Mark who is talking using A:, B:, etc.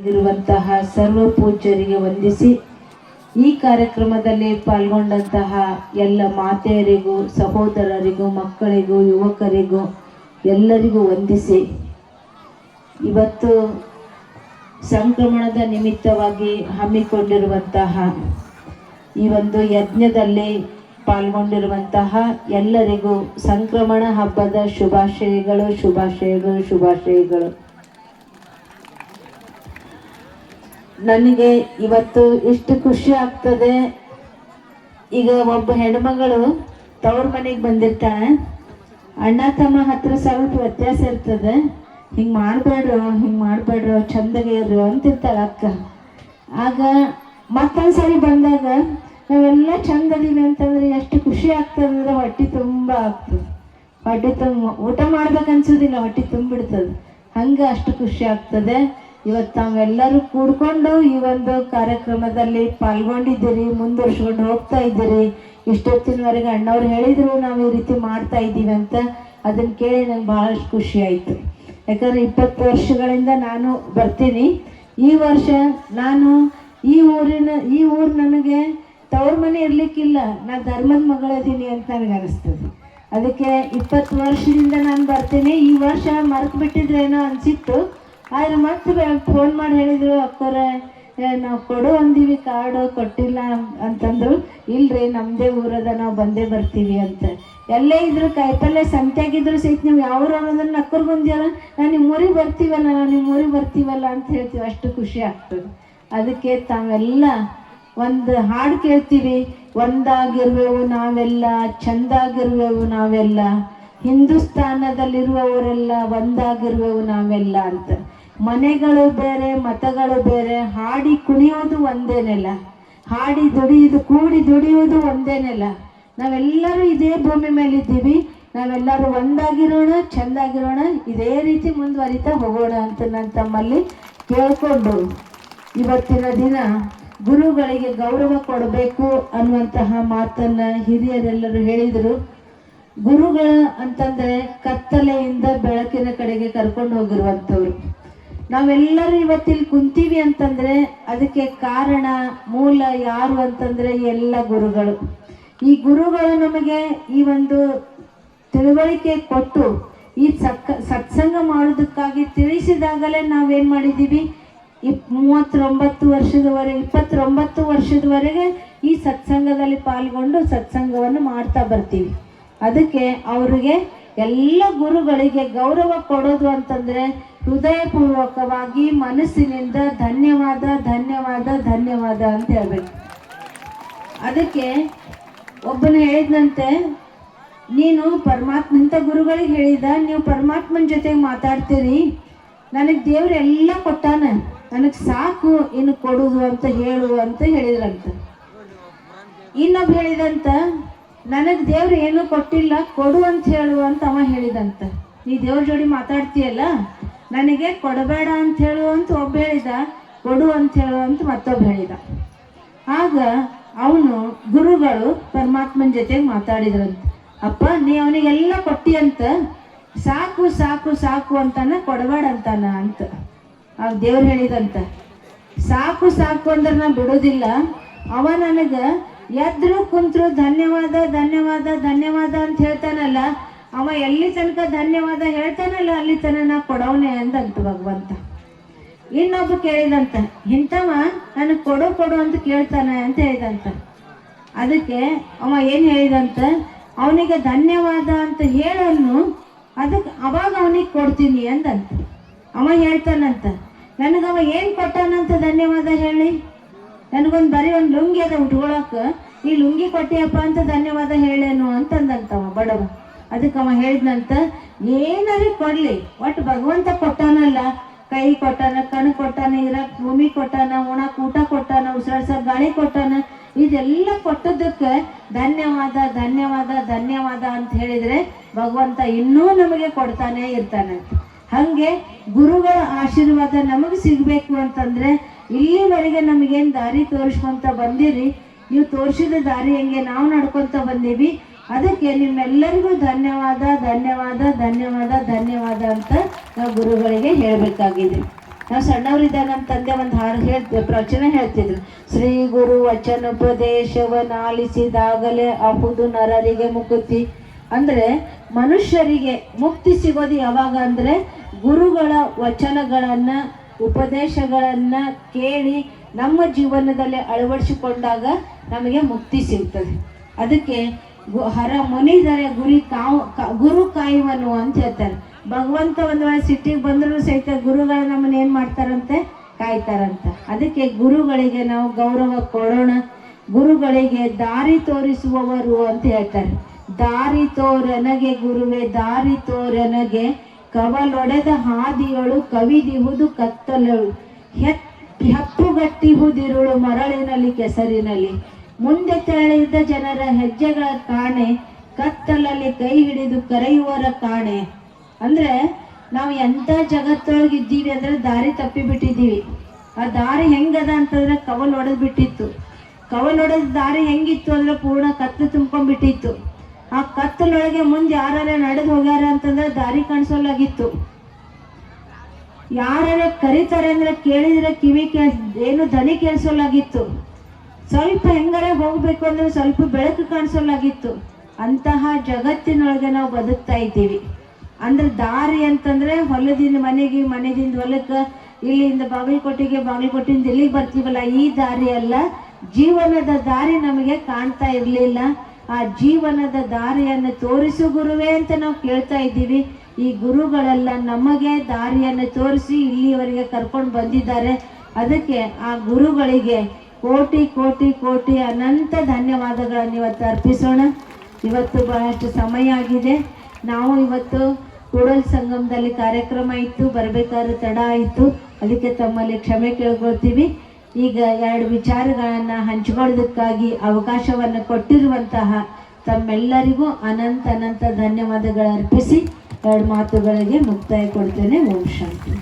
A: ಇರುವಂತಹ ಸರ್ವ ಪೂಜ್ಯರಿಗೆ ವಂದಿಸಿ ಈ ಕಾರ್ಯಕ್ರಮದಲ್ಲಿ ಪಾಲ್ಗೊಂಡಂತಹ ಎಲ್ಲ ಮಾತೆಯರಿಗೂ, ಸಹೋದರರಿಗೂ, ಮಕ್ಕಳಿಗೂ, ಯುವಕರಿಗೂ ಎಲ್ಲರಿಗೂ ವಂದಿಸಿ. ಇವತ್ತು ಸಂಕ್ರಮಣದ ನಿಮಿತ್ತವಾಗಿ ಹಮ್ಮಿಕೊಂಡಿರುವಂತಹ ಈ ಒಂದು ಯಜ್ಞದಲ್ಲಿ ಪಾಲ್ಗೊಂಡಿರುವಂತಹ ಎಲ್ಲರಿಗೂ ಸಂಕ್ರಮಣ ಹಬ್ಬದ ಶುಭಾಶಯಗಳು ಶುಭಾಶಯಗಳು ಶುಭಾಶಯಗಳು. ನನಗೆ ಇವತ್ತು ಎಷ್ಟು ಖುಷಿ ಆಗ್ತದೆ. ಈಗ ಒಬ್ಬ ಹೆಣ್ಮಗಳು ತವ್ರ ಮನೆಗೆ ಬಂದಿರ್ತಾಳೆ. ಅಣ್ಣ ತಮ್ಮ ಹತ್ರ ಸ್ವಲ್ಪ ವ್ಯತ್ಯಾಸ ಇರ್ತದೆ. ಹಿಂಗೆ ಮಾಡಬೇಡ್ರು ಹಿಂಗೆ ಮಾಡಬೇಡ್ರು, ಚಂದಗೆ ಇರು ಅಂತಿರ್ತಾಳೆ ಅಕ್ಕ. ಆಗ ಮತ್ತೊಂದ್ಸರಿ ಬಂದಾಗ ನಾವೆಲ್ಲ ಚಂದ ಅದೀವಿ ಅಂತಂದ್ರೆ ಎಷ್ಟು ಖುಷಿ ಆಗ್ತದೆ ಅಂದ್ರೆ ಹೊಟ್ಟೆ ತುಂಬ ಆಗ್ತದೆ. ಹೊಟ್ಟೆ ತುಂಬ, ಊಟ ಮಾಡ್ಬೇಕು ಅನ್ಸೋದಿಲ್ಲ ಹೊಟ್ಟೆ ತುಂಬಿಡ್ತದೆ. ಹಂಗೆ ಅಷ್ಟು ಖುಷಿ ಆಗ್ತದೆ. ಇವತ್ತು ತಾವೆಲ್ಲರೂ ಕೂಡ್ಕೊಂಡು ಈ ಒಂದು ಕಾರ್ಯಕ್ರಮದಲ್ಲಿ ಪಾಲ್ಗೊಂಡಿದ್ದೀರಿ, ಮುಂದುವರ್ಸ್ಕೊಂಡು ಹೋಗ್ತಾ ಇದ್ದೀರಿ. ಇಷ್ಟೊತ್ತಿನವರೆಗೆ ಅಣ್ಣವ್ರು ಹೇಳಿದರು ನಾವು ಈ ರೀತಿ ಮಾಡ್ತಾ ಇದ್ದೀವಿ ಅಂತ. ಅದನ್ನು ಕೇಳಿ ನಂಗೆ ಭಾಳಷ್ಟು ಖುಷಿ ಆಯಿತು. ಯಾಕಂದ್ರೆ ಇಪ್ಪತ್ತು ವರ್ಷಗಳಿಂದ ನಾನು ಬರ್ತೀನಿ. ಈ ವರ್ಷ ನಾನು ಈ ಊರಿನ, ಈ ಊರು ನನಗೆ ತವ್ರ ಮನೆ ಇರಲಿಕ್ಕಿಲ್ಲ. ನಾನು ಧರ್ಮದ ಮಗಳಿದ್ದೀನಿ ಅಂತ ನನಗೆ ಅನಿಸ್ತದೆ. ಅದಕ್ಕೆ ಇಪ್ಪತ್ತು ವರ್ಷದಿಂದ ನಾನು ಬರ್ತೀನಿ. ಈ ವರ್ಷ ಮರ್ತು ಬಿಟ್ಟಿದ್ರೇನೋ ಅನ್ಸಿತ್ತು. ಆದ್ರೆ ಮತ್ತೆ ಫೋನ್ ಮಾಡಿ ಹೇಳಿದ್ರು, ಅಕ್ಕೋರೆ ನಾವು ಕೊಡು ಅಂದೀವಿ ಕಾರ್ಡು, ಕೊಟ್ಟಿಲ್ಲ ಅಂತಂದ್ರು, ಇಲ್ರಿ ನಮ್ಮದೇ ಊರದ ನಾವು ಬಂದೇ ಬರ್ತೀವಿ ಅಂತ. ಎಲ್ಲೇ ಇದ್ರು ಕಾಯಿಪಲ್ಲೆ ಸಂತ್ಯಾಗಿದ್ರು ಸಹಿತ ನೀವು ಯಾವ ಅನ್ನೋದನ್ನ ನಕ್ಕರ್ ಬಂದ್ಯಾರ ನಾನು ನಿಮ್ಮ ಊರಿಗೆ ಬರ್ತೀವಲ್ಲ ನಾವು ನಿಮ್ಮ ಊರಿಗೆ ಬರ್ತೀವಲ್ಲ ಅಂತ ಹೇಳ್ತೀವಿ. ಅಷ್ಟು ಖುಷಿ ಆಗ್ತದೆ. ಅದಕ್ಕೆ ತಾವೆಲ್ಲ ಒಂದು ಹಾಡು ಕೇಳ್ತೀವಿ. ಒಂದಾಗಿರುವೆವು ನಾವೆಲ್ಲ, ಚಂದಾಗಿರುವೆವು ನಾವೆಲ್ಲ. ಹಿಂದೂಸ್ತಾನದಲ್ಲಿರುವವರೆಲ್ಲ ಒಂದಾಗಿರುವೆವು ನಾವೆಲ್ಲ ಅಂತ. ಮನೆಗಳು ಬೇರೆ, ಮತಗಳು ಬೇರೆ, ಹಾಡಿ ಕುಣಿಯೋದು ಒಂದೇನೆಲ್ಲ. ಹಾಡಿ ದುಡಿಯೋದು, ಕೂಡಿ ದುಡಿಯೋದು ಒಂದೇನೆಲ್ಲ. ನಾವೆಲ್ಲರೂ ಇದೇ ಭೂಮಿ ಮೇಲೆ ಇದ್ದೀವಿ ನಾವೆಲ್ಲರೂ ಒಂದಾಗಿರೋಣ, ಚೆಂದಾಗಿರೋಣ, ಇದೇ ರೀತಿ ಮುಂದುವರಿತಾ ಹೋಗೋಣ ಅಂತ ನಾನು ತಮ್ಮಲ್ಲಿ ಕೇಳಿಕೊಂಡು ಇವತ್ತಿನ ದಿನ ಗುರುಗಳಿಗೆ ಗೌರವ ಕೊಡಬೇಕು ಅನ್ನುವಂತಹ ಮಾತನ್ನ ಹಿರಿಯರೆಲ್ಲರೂ ಹೇಳಿದರು. ಗುರುಗಳ ಅಂತಂದ್ರೆ ಕತ್ತಲೆಯಿಂದ ಬೆಳಕಿನ ಕಡೆಗೆ ಕರ್ಕೊಂಡು ಹೋಗಿರುವಂಥವ್ರು. ನಾವೆಲ್ಲರೂ ಇವತ್ತಿಲ್ಲಿ ಕುಂತೀವಿ ಅಂತಂದ್ರೆ ಅದಕ್ಕೆ ಕಾರಣ, ಮೂಲ ಯಾರು ಅಂತಂದ್ರೆ ಎಲ್ಲ ಗುರುಗಳು. ಈ ಗುರುಗಳು ನಮಗೆ ಈ ಒಂದು ತಿಳುವಳಿಕೆ ಕೊಟ್ಟು, ಈ ಸತ್ಸಂಗ ಮಾಡೋದಕ್ಕಾಗಿ ತಿಳಿಸಿದಾಗಲೇ ನಾವೇನು ಮಾಡಿದ್ದೀವಿ ಇಪ್, ಮೂವತ್ತೊಂಬತ್ತು ವರ್ಷದವರೆಗೆ ಇಪ್ಪತ್ತೊಂಬತ್ತು ವರ್ಷದವರೆಗೆ ಈ ಸತ್ಸಂಗದಲ್ಲಿ ಪಾಲ್ಗೊಂಡು ಸತ್ಸಂಗವನ್ನು ಮಾಡ್ತಾ ಬರ್ತೀವಿ. ಅದಕ್ಕೆ ಅವರಿಗೆ ಎಲ್ಲ ಗುರುಗಳಿಗೆ ಗೌರವ ಕೊಡೋದು ಅಂತಂದ್ರೆ ಹೃದಯಪೂರ್ವಕವಾಗಿ ಮನಸ್ಸಿನಿಂದ ಧನ್ಯವಾದ ಧನ್ಯವಾದ ಧನ್ಯವಾದ ಅಂತ ಹೇಳ್ಬೇಕು. ಅದಕ್ಕೆ ಒಬ್ಬನು ಹೇಳಿದಂತೆ ನೀನು ಪರಮಾತ್ಮ, ಇಂಥ ಗುರುಗಳಿಗೆ ಹೇಳಿದ, ನೀವು ಪರಮಾತ್ಮನ ಜೊತೆಗೆ ಮಾತಾಡ್ತೀರಿ, ನನಗೆ ದೇವ್ರು ಎಲ್ಲ ಕೊಟ್ಟಾನೆ, ನನಗೆ ಸಾಕು, ಇನ್ನು ಕೊಡುದು ಅಂತ ಹೇಳು ಅಂತ ಹೇಳಿದ್ರಂತ. ಇನ್ನೊಬ್ಬ ಹೇಳಿದಂತ ನನಗೆ ದೇವ್ರು ಏನು ಕೊಟ್ಟಿಲ್ಲ, ಕೊಡು ಅಂತ ಹೇಳು ಅಂತ ಅವ ಹೇಳಿದಂತ. ನೀ ದೇವ್ರ ಜೋಡಿ ಮಾತಾಡ್ತೀಯಲ್ಲ? ನನಗೆ ಕೊಡಬೇಡ ಅಂತ ಹೇಳು ಅಂತ ಒಬ್ಬ ಹೇಳಿದ, ಕೊಡು ಅಂತ ಹೇಳು ಅಂತ ಮತ್ತೊಬ್ಬ ಹೇಳಿದ. ಆಗ ಅವನು ಗುರುಗಳು ಪರಮಾತ್ಮನ ಜೊತೆಗೆ ಮಾತಾಡಿದ್ರಂತ. ಅಪ್ಪ, ನೀ ಅವನಿಗೆಲ್ಲ ಕೊಟ್ಟಿ ಅಂತ ಸಾಕು ಸಾಕು ಸಾಕು ಅಂತಾನ, ಕೊಡಬೇಡ ಅಂತಾನ ಅಂತ. ಆ ದೇವ್ರು ಹೇಳಿದಂತ, ಸಾಕು ಸಾಕು ಅಂದ್ರೆ ನಾ ಬಿಡೋದಿಲ್ಲ. ಅವ ನನಗೆ ಎದ್ರು ಕುಂತರು ಧನ್ಯವಾದ ಧನ್ಯವಾದ ಧನ್ಯವಾದ ಅಂತ ಹೇಳ್ತಾನಲ್ಲ, ಅವ ಎಲ್ಲಿ ತನಕ ಧನ್ಯವಾದ ಹೇಳ್ತಾನಲ್ಲ, ಅಲ್ಲಿ ತನಕ ನಾ ಕೊಡವನೇ ಅಂದಂತ ಭಗವಂತ. ಇನ್ನೊಬ್ಬ ಕೇಳಿದಂತ, ಇಂಥವ ನನಗೆ ಕೊಡು ಕೊಡು ಅಂತ ಕೇಳ್ತಾನೆ ಅಂತ ಹೇಳಿದಂತ. ಅದಕ್ಕೆ ಅವ ಏನು ಹೇಳಿದಂತ, ಅವನಿಗೆ ಧನ್ಯವಾದ ಅಂತ ಹೇಳನ್ನು ಅದಕ್ಕೆ ಅವಾಗ ಅವನಿಗೆ ಕೊಡ್ತೀನಿ ಅಂದಂತ. ಅವ ಹೇಳ್ತಾನಂತ ನನಗೆ ಅವ ಏನು ಕೊಟ್ಟಾನಂತ ಧನ್ಯವಾದ ಹೇಳಿ? ನನಗೊಂದು ಬರೀ ಒಂದು ಲುಂಗಿ ಅದ ಉಟ್ಕೊಳಕ್. ಈ ಲುಂಗಿ ಕೊಟ್ಟಿಯಪ್ಪ ಅಂತ ಧನ್ಯವಾದ ಹೇಳೇನು ಅಂತಂದಂತವ ಬಡವ. ಅದಕ್ಕೆ ಅವ ಹೇಳಿದ್ನಂತ, ಏನಾರೇ ಕೊಡ್ಲಿ. ಒಟ್ಟು ಭಗವಂತ ಕೊಟ್ಟಾನಲ್ಲ. ಕೈ ಕೊಟ್ಟಾನ ಕಣ್ಣು ಕೊಟ್ಟಾನ, ಇರಕ್ ಭೂಮಿ ಕೊಟ್ಟಾನ, ಉಣಕ್ ಊಟ ಕೊಟ್ಟಾನ, ಉಸಿರಾಡ್ಸಕ್ ಗಾಳಿ ಕೊಟ್ಟಾನ, ಇದೆಲ್ಲ ಕೊಟ್ಟದಕ್ಕೆ ಧನ್ಯವಾದ ಧನ್ಯವಾದ ಧನ್ಯವಾದ ಅಂತ ಹೇಳಿದ್ರೆ ಭಗವಂತ ಇನ್ನೂ ನಮಗೆ ಕೊಡ್ತಾನೆ ಇರ್ತಾನೆ ಹಂಗೆ ಗುರುಗಳ ಆಶೀರ್ವಾದ ನಮಗೆ ಸಿಗಬೇಕು ಅಂತಂದ್ರೆ ಇಲ್ಲಿವರೆಗೆ ನಮಗೇನು ದಾರಿ ತೋರಿಸ್ಕೊಂತ ಬಂದಿರಿ? ನೀವು ತೋರಿಸಿದ ದಾರಿ ಹೆಂಗೆ ನಾವು ನಡ್ಕೊಂತ ಬಂದೀವಿ? ಅದಕ್ಕೆ ನಿಮ್ಮೆಲ್ಲರಿಗೂ ಧನ್ಯವಾದ ಧನ್ಯವಾದ ಧನ್ಯವಾದ ಧನ್ಯವಾದ ಅಂತ ನಾವು ಗುರುಗಳಿಗೆ ಹೇಳಬೇಕಾಗಿದೆ. ನಾವು ಸಣ್ಣವರಿದ್ದಾಗ ನಮ್ಮ ತಂದೆ ಒಂದು ಹಾಡು ಹೇಳ್ತ, ಪ್ರವಚನ ಹೇಳ್ತಿದ್ರು. ಶ್ರೀ ಗುರು ವಚನ ವಚನೋಪದೇಶವನ್ನಾಲಿಸಿದಾಗಲೇ ಅಹುದು ನರರಿಗೆ ಮುಕುತಿ. ಅಂದರೆ ಮನುಷ್ಯರಿಗೆ ಮುಕ್ತಿ ಸಿಗೋದು ಯಾವಾಗ ಅಂದರೆ ಗುರುಗಳ ವಚನಗಳನ್ನ ಉಪದೇಶಗಳನ್ನ ಕೇಳಿ ನಮ್ಮ ಜೀವನದಲ್ಲಿ ಅಳವಡಿಸಿಕೊಂಡಾಗ ನಮಗೆ ಮುಕ್ತಿ ಸಿಗ್ತದೆ. ಅದಕ್ಕೆ ಗು- ಹರ ಮುನಿದರೆ ಗುರಿ ಕಾವು ಗುರು ಕಾಯುವನು ಅಂತ ಹೇಳ್ತಾರೆ. ಭಗವಂತ ಒಂದು ವೇಳೆ ಸಿಟ್ಟಿಗೆ ಬಂದರೂ ಸಹಿತ ಗುರುಗಳು ನಮ್ಮನ್ನ ಏನು ಮಾಡ್ತಾರಂತೆ? ಕಾಯ್ತಾರಂತ. ಅದಕ್ಕೆ ಗುರುಗಳಿಗೆ ನಾವು ಗೌರವ ಕೊಡೋಣ. ಗುರುಗಳಿಗೆ ದಾರಿ ತೋರಿಸುವವರು ಅಂತ ಹೇಳ್ತಾರೆ. ದಾರಿ ತೋರನಗೆ ಗುರುವೆ, ದಾರಿ ತೋರನಗೆ ಕವಲೊಡೆದ ಹಾದಿಗಳು ಕವಿದಿಹುದು ಕತ್ತಲಳು. ಹೆಪ್ಪುಗಟ್ಟಿಹುದಿರುಳು ಮರಳಿನಲ್ಲಿ ಕೆಸರಿನಲ್ಲಿ. ಮುಂದೆ ತೆರಳಿದ ಜನರ ಹೆಜ್ಜೆಗಳ ಕಾಣೆ, ಕತ್ತಲಲ್ಲಿ ಕೈ ಹಿಡಿದು ಕರೆಯುವರ ಕಾಣೆ. ಅಂದ್ರೆ ನಾವು ಎಂತ ಜಗತ್ತೊಳಗಿದ್ದೀವಿ ಅಂದ್ರೆ ದಾರಿ ತಪ್ಪಿ ಬಿಟ್ಟಿದ್ದೀವಿ ಆ ದಾರಿ ಹೆಂಗದ ಅಂತಂದ್ರೆ ಕವಲ್ ಹೊಡೆದ್ ಬಿಟ್ಟಿತ್ತು ಕವಲ್ ಹೊಡೆದ ದಾರಿ ಹೆಂಗಿತ್ತು ಅಂದ್ರೆ ಪೂರ್ಣ ಕತ್ತು ತುಂಬ್ಕೊಂಡ್ಬಿಟ್ಟಿತ್ತು. ಆ ಕತ್ತಲೊಳಗೆ ಮುಂದೆ ಯಾರ ನಡೆದು ಹೋಗ್ಯಾರ ಅಂತಂದ್ರೆ ದಾರಿ ಕಾಣಿಸೋಲಾಗಿತ್ತು. ಯಾರ ಕರೀತಾರೆ ಅಂದ್ರೆ ಕೇಳಿದ್ರೆ ಕಿವಿ ಕೇಳ್, ಏನು ದನಿ ಕೇಳಿಸೋಲಾಗಿತ್ತು. ಸ್ವಲ್ಪ ಹೆಂಗಾರೆ ಹೋಗ್ಬೇಕು ಅಂದ್ರೆ ಸ್ವಲ್ಪ ಬೆಳಕು ಕಾಣಿಸೋಲಾಗಿತ್ತು. ಅಂತಹ ಜಗತ್ತಿನೊಳಗೆ ನಾವು ಬದುಕ್ತಾ ಇದ್ದೀವಿ. ಅಂದ್ರೆ ದಾರಿ ಅಂತಂದ್ರೆ ಹೊಲದಿಂದ ಮನೆಗೆ, ಮನೆದಿಂದ ಹೊಲಕ್ಕೆ, ಇಲ್ಲಿಂದ ಬಾಗಲಕೋಟೆಗೆ, ಬಾಗಲಕೋಟೆಯಿಂದ ಇಲ್ಲಿಗೆ ಬರ್ತೀವಲ್ಲ, ಈ ದಾರಿ ಅಲ್ಲ. ಜೀವನದ ದಾರಿ ನಮಗೆ ಕಾಣ್ತಾ ಇರಲಿಲ್ಲ. ಆ ಜೀವನದ ದಾರಿಯನ್ನು ತೋರಿಸು ಗುರುವೇ ಅಂತ ನಾವು ಕೇಳ್ತಾ ಇದ್ದೀವಿ. ಈ ಗುರುಗಳೆಲ್ಲ ನಮಗೆ ದಾರಿಯನ್ನು ತೋರಿಸಿ ಇಲ್ಲಿವರೆಗೆ ಕರ್ಕೊಂಡು ಬಂದಿದ್ದಾರೆ. ಅದಕ್ಕೆ ಆ ಗುರುಗಳಿಗೆ ಕೋಟಿ ಕೋಟಿ ಕೋಟಿ ಅನಂತ ಧನ್ಯವಾದಗಳನ್ನು ಇವತ್ತು ಅರ್ಪಿಸೋಣ. ಇವತ್ತು ಬಹಳಷ್ಟು ಸಮಯ ಆಗಿದೆ. ನಾವು ಇವತ್ತು ಕೂಡಲ್ ಸಂಗಮದಲ್ಲಿ ಕಾರ್ಯಕ್ರಮ ಇತ್ತು, ಬರಬೇಕಾದ್ರೆ ತಡ ಆಯಿತು. ಅದಕ್ಕೆ ತಮ್ಮಲ್ಲಿ ಕ್ಷಮೆ ಕೇಳ್ಕೊಳ್ತೀವಿ. ಈಗ ಎರಡು ವಿಚಾರಗಳನ್ನು ಹಂಚಿಕೊಳ್ಳೋದಕ್ಕಾಗಿ ಅವಕಾಶವನ್ನು ಕೊಟ್ಟಿರುವಂತಹ ತಮ್ಮೆಲ್ಲರಿಗೂ ಅನಂತ ಅನಂತ ಧನ್ಯವಾದಗಳು ಅರ್ಪಿಸಿ ಎರಡು ಮಾತುಗಳಿಗೆ ಮುಕ್ತಾಯ ಕೊಡ್ತೇನೆ. ಓಂ ಶಾಂತಿ.